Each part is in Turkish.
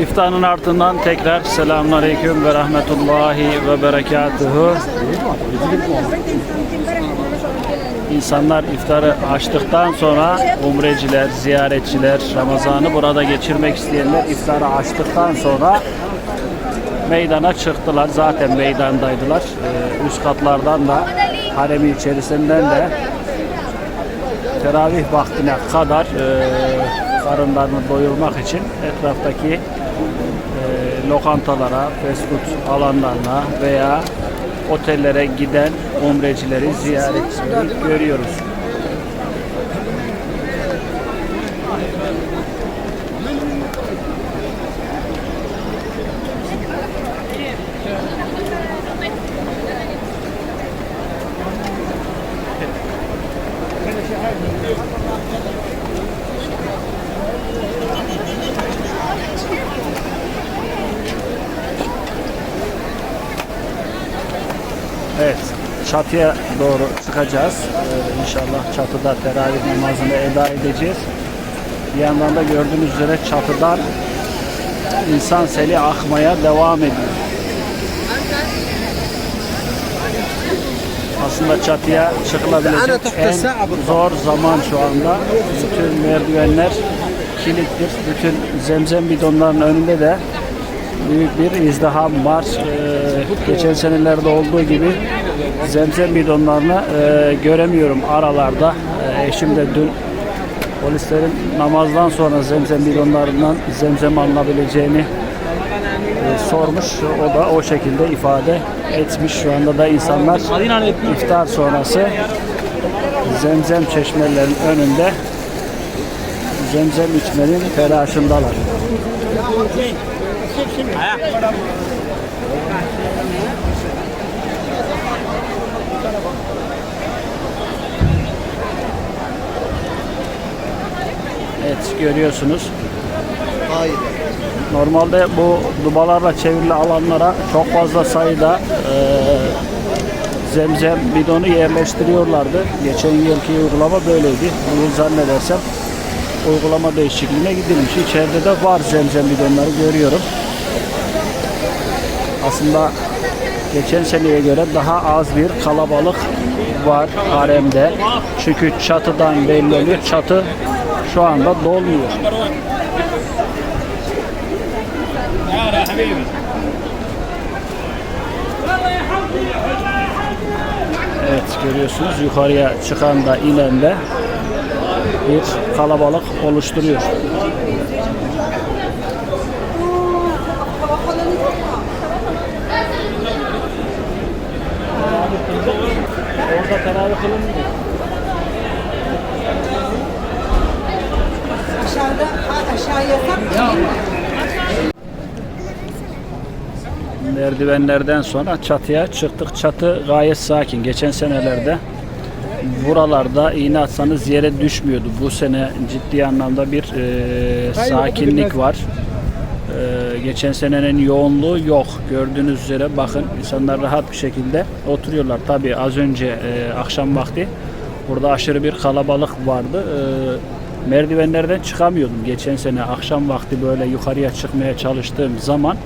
İftarın ardından tekrar selamünaleyküm ve rahmetullahi ve berekatuhu. İnsanlar iftarı açtıktan sonra umreciler, ziyaretçiler, Ramazan'ı burada geçirmek isteyenler iftarı açtıktan sonra meydana çıktılar. Zaten meydandaydılar. Ee, üst katlardan da haremi içerisinden de teravih vaktine kadar e, karınlarını doyurmak için etraftaki e, lokantalara, fast food alanlarına veya otellere giden umrecileri, ziyaretçileri görüyoruz. Evet, çatıya doğru çıkacağız. Ee, inşallah çatıda teravih namazını eda edeceğiz. Bir yandan da gördüğünüz üzere çatıdan insan seli akmaya devam ediyor. Aslında çatıya çıkılabilecek en zor zaman şu anda. Bütün merdivenler kilittir. Bütün zemzem bidonlarının önünde de büyük bir izdiham var. Ee, geçen senelerde olduğu gibi zemzem bidonlarını e, göremiyorum aralarda. Ee, eşim de dün polislerin namazdan sonra zemzem bidonlarından zemzem alınabileceğini e, sormuş. O da o şekilde ifade etmiş. Şu anda da insanlar iftar sonrası zemzem çeşmelerin önünde zemzem içmenin telaşındalar. Görüyorsunuz. Hayır. Normalde bu dubalarla çevrili alanlara çok fazla sayıda e, zemzem bidonu yerleştiriyorlardı. Geçen yılki uygulama böyleydi. Bunu zannedersem uygulama değişikliğine gidilmiş. İçeride de var zemzem bidonları görüyorum. Aslında geçen seneye göre daha az bir kalabalık var haremde. Çünkü çatıdan belli oluyor. Çatı şu anda dolmuyor. Evet görüyorsunuz yukarıya çıkan da inen de bir kalabalık oluşturuyor. Merdivenlerden sonra çatıya çıktık. Çatı gayet sakin. Geçen senelerde buralarda iğne atsanız yere düşmüyordu. Bu sene ciddi anlamda bir e, sakinlik var. E, geçen senenin yoğunluğu yok. Gördüğünüz üzere bakın insanlar rahat bir şekilde oturuyorlar. Tabi az önce e, akşam vakti burada aşırı bir kalabalık vardı. E, merdivenlerden çıkamıyordum. Geçen sene akşam vakti böyle yukarıya çıkmaya çalıştığım zaman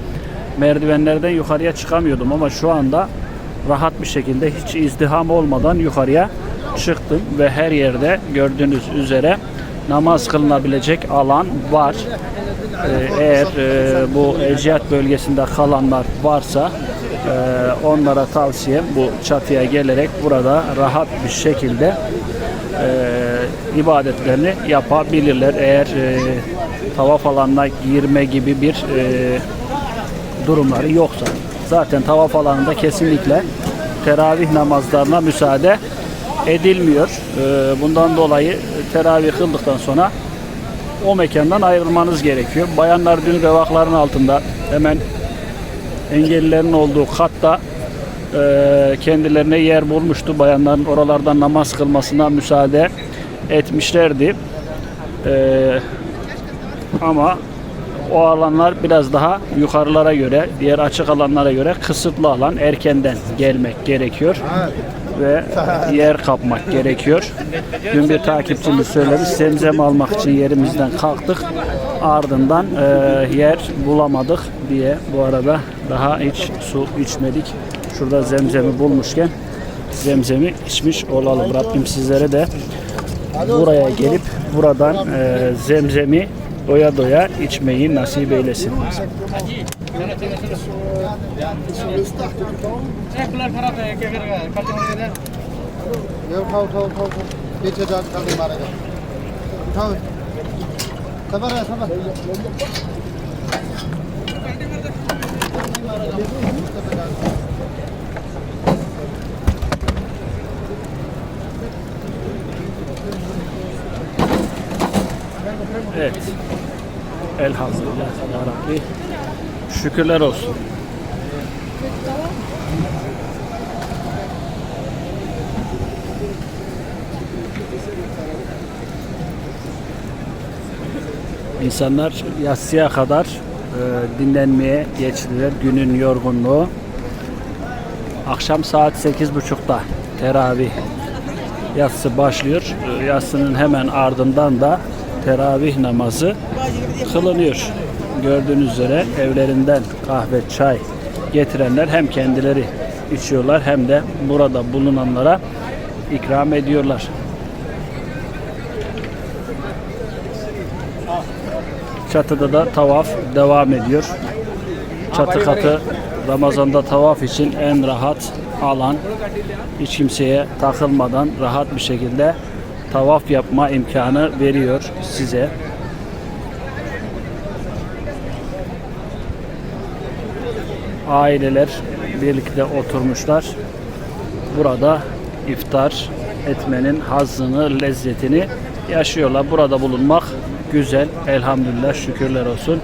merdivenlerden yukarıya çıkamıyordum ama şu anda rahat bir şekilde hiç izdiham olmadan yukarıya çıktım ve her yerde gördüğünüz üzere namaz kılınabilecek alan var. Ee, eğer e, bu Eciyat bölgesinde kalanlar varsa e, onlara tavsiyem bu çatıya gelerek burada rahat bir şekilde e, ibadetlerini yapabilirler. Eğer e, tavaf alanına girme gibi bir e, durumları yoksa. Zaten tavaf alanında kesinlikle teravih namazlarına müsaade edilmiyor. Ee, Bundan dolayı teravih kıldıktan sonra o mekandan ayrılmanız gerekiyor. Bayanlar dün revakların altında hemen engellilerin olduğu katta e, kendilerine yer bulmuştu. Bayanların oralardan namaz kılmasına müsaade etmişlerdi. Ee, ama o alanlar biraz daha yukarılara göre, diğer açık alanlara göre kısıtlı alan. Erkenden gelmek gerekiyor. ve yer kapmak gerekiyor. Dün bir takipçimiz söylemiş zemzem almak için yerimizden kalktık. Ardından e, yer bulamadık diye bu arada daha hiç su içmedik. Şurada zemzemi bulmuşken zemzemi içmiş olalım. Rabbim sizlere de buraya gelip buradan e, zemzemi doya doya içmeyi nasip eylesin. Thank you. Evet. Elhamdülillah. Rabbi. Şükürler olsun. İnsanlar yatsıya kadar e, dinlenmeye geçtiler. Günün yorgunluğu. Akşam saat 8.30'da teravih yatsı başlıyor. E, Yatsının hemen ardından da teravih namazı kılınıyor. Gördüğünüz üzere evlerinden kahve, çay getirenler hem kendileri içiyorlar hem de burada bulunanlara ikram ediyorlar. Çatıda da tavaf devam ediyor. Çatı katı Ramazan'da tavaf için en rahat alan. Hiç kimseye takılmadan rahat bir şekilde tavaf yapma imkanı veriyor size. Aileler birlikte oturmuşlar. Burada iftar etmenin hazzını, lezzetini yaşıyorlar. Burada bulunmak güzel. Elhamdülillah şükürler olsun.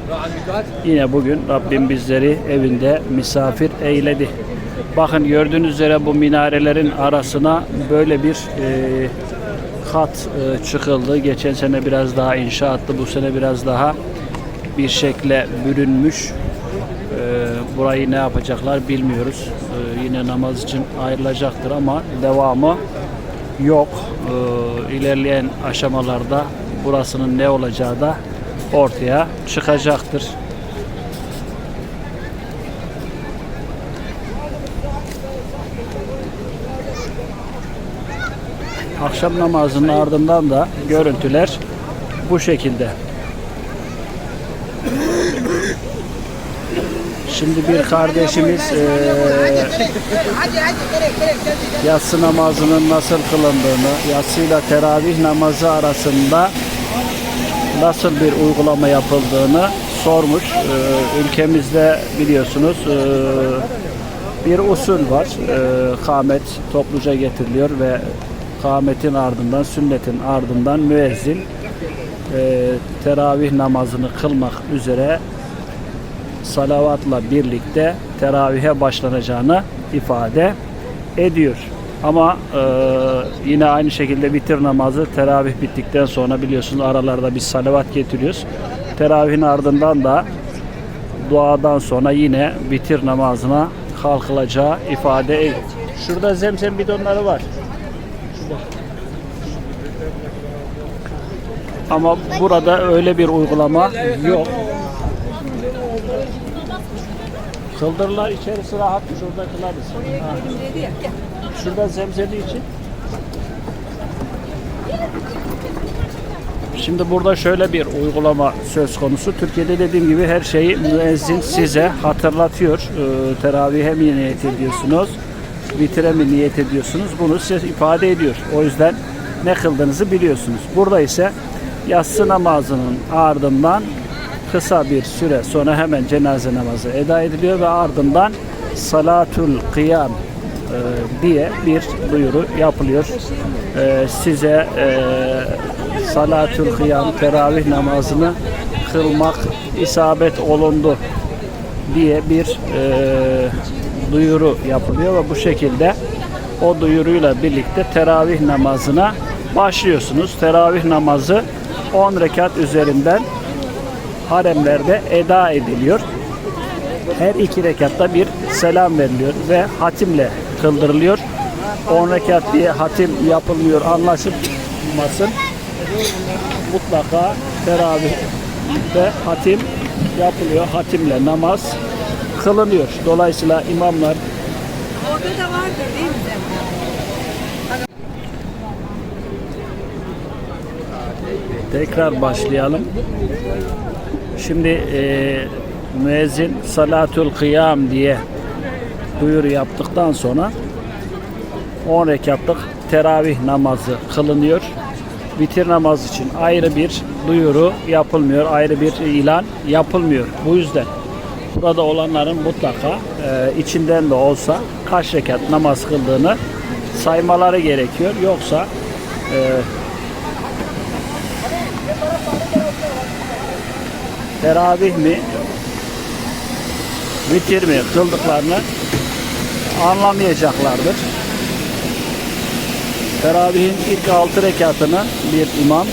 Yine bugün Rabbim bizleri evinde misafir eyledi. Bakın gördüğünüz üzere bu minarelerin arasına böyle bir e, kat e, çıkıldı. Geçen sene biraz daha inşaattı. Bu sene biraz daha bir şekle bürünmüş. E, burayı ne yapacaklar bilmiyoruz. E, yine namaz için ayrılacaktır ama devamı yok. İlerleyen aşamalarda burasının ne olacağı da ortaya çıkacaktır. Akşam namazının ardından da görüntüler bu şekilde. Şimdi bir kardeşimiz eee yatsı namazının nasıl kılındığını, yatsıyla teravih namazı arasında nasıl bir uygulama yapıldığını sormuş. Ee, ülkemizde biliyorsunuz ee, bir usul var. Ee, kâmet topluca getiriliyor ve kâmetin ardından, sünnetin ardından müezzin ee, teravih namazını kılmak üzere salavatla birlikte teravihe başlanacağını ifade ediyor. Ama e, yine aynı şekilde bitir namazı teravih bittikten sonra biliyorsunuz aralarda bir salavat getiriyoruz. Teravihin ardından da duadan sonra yine bitir namazına kalkılacağı ifade ediyor. Şurada zemzem bidonları var. Ama burada öyle bir uygulama yok. Kıldırlar içerisi rahat. Şurada kılarız. Ha. Şurada zemzemi için. Şimdi burada şöyle bir uygulama söz konusu. Türkiye'de dediğim gibi her şeyi müezzin size hatırlatıyor. Ee, teravihe mi niyet ediyorsunuz? Vitire mi niyet ediyorsunuz? Bunu size ifade ediyor. O yüzden ne kıldığınızı biliyorsunuz. Burada ise yatsı namazının ardından kısa bir süre sonra hemen cenaze namazı eda ediliyor ve ardından salatul kıyam e, diye bir duyuru yapılıyor. E, size e, salatul kıyam teravih namazını kılmak isabet olundu diye bir e, duyuru yapılıyor ve bu şekilde o duyuruyla birlikte teravih namazına başlıyorsunuz. Teravih namazı 10 rekat üzerinden haremlerde eda ediliyor. Her iki rekatta bir selam veriliyor ve hatimle kıldırılıyor. 10 rekat diye hatim yapılmıyor anlaşılmasın. Mutlaka teravihde hatim yapılıyor. Hatimle namaz kılınıyor. Dolayısıyla imamlar Orada da vardır değil mi Tekrar başlayalım. Şimdi e, müezzin salatül kıyam diye duyuru yaptıktan sonra 10 rekatlık teravih namazı kılınıyor. Vitir namazı için ayrı bir duyuru yapılmıyor, ayrı bir ilan yapılmıyor. Bu yüzden burada olanların mutlaka e, içinden de olsa kaç rekat namaz kıldığını saymaları gerekiyor. Yoksa e, teravih mi, vitir mi kıldıklarını anlamayacaklardır. Teravihin ilk 6 rekatını bir imam,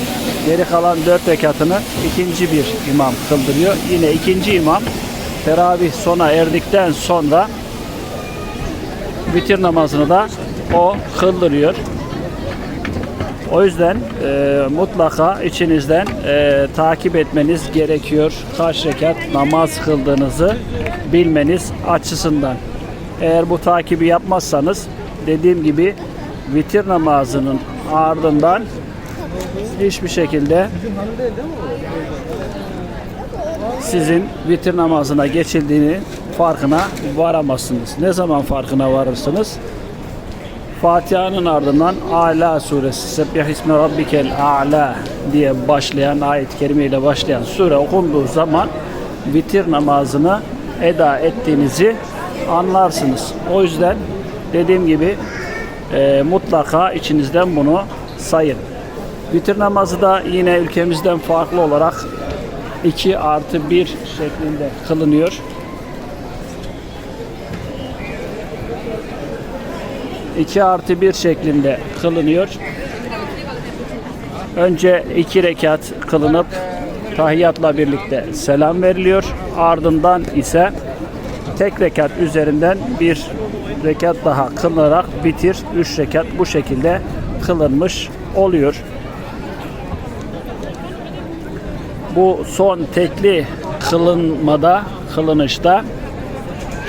geri kalan 4 rekatını ikinci bir imam kıldırıyor. Yine ikinci imam teravih sona erdikten sonra vitir namazını da o kıldırıyor. O yüzden e, mutlaka içinizden e, takip etmeniz gerekiyor. Kaç rekat namaz kıldığınızı bilmeniz açısından. Eğer bu takibi yapmazsanız dediğim gibi vitir namazının ardından hiçbir şekilde sizin vitir namazına geçildiğini farkına varamazsınız. Ne zaman farkına varırsınız? Fatiha'nın ardından Ala suresi Sebbih ismi rabbikel a'la diye başlayan ayet-i kerime ile başlayan sure okunduğu zaman vitir namazını eda ettiğinizi anlarsınız. O yüzden dediğim gibi e, mutlaka içinizden bunu sayın. Vitir namazı da yine ülkemizden farklı olarak 2 artı 1 şeklinde kılınıyor. 2 artı 1 şeklinde kılınıyor. Önce 2 rekat kılınıp tahiyyatla birlikte selam veriliyor. Ardından ise tek rekat üzerinden bir rekat daha kılınarak bitir 3 rekat bu şekilde kılınmış oluyor. Bu son tekli kılınmada, kılınışta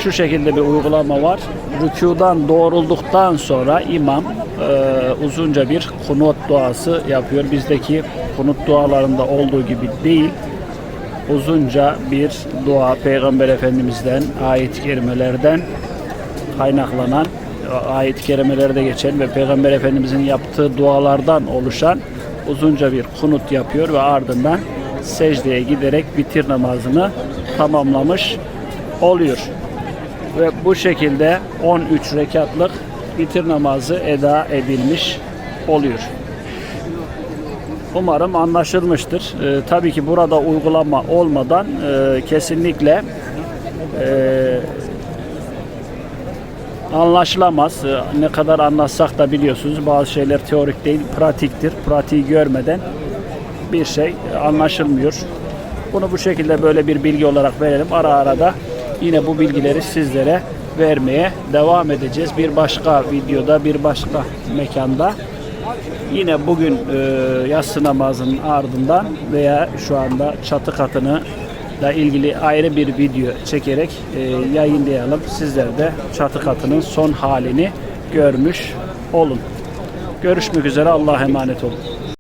şu şekilde bir uygulama var. Rükudan doğrulduktan sonra imam e, uzunca bir kunut duası yapıyor. Bizdeki kunut dualarında olduğu gibi değil. Uzunca bir dua Peygamber Efendimiz'den, ayet-i kerimelerden kaynaklanan, ayet-i kerimelerde geçen ve Peygamber Efendimiz'in yaptığı dualardan oluşan uzunca bir kunut yapıyor ve ardından secdeye giderek bitir namazını tamamlamış oluyor ve bu şekilde 13 rekatlık bitir namazı eda edilmiş oluyor. Umarım anlaşılmıştır. Ee, tabii ki burada uygulama olmadan e, kesinlikle e, anlaşılamaz. Ee, ne kadar anlatsak da biliyorsunuz bazı şeyler teorik değil, pratiktir. Pratiği görmeden bir şey anlaşılmıyor. Bunu bu şekilde böyle bir bilgi olarak verelim. Ara ara da yine bu bilgileri sizlere vermeye devam edeceğiz. Bir başka videoda, bir başka mekanda. Yine bugün e, yatsı namazının ardından veya şu anda çatı katını ile ilgili ayrı bir video çekerek e, yayınlayalım. Sizler de çatı katının son halini görmüş olun. Görüşmek üzere. Allah'a emanet olun.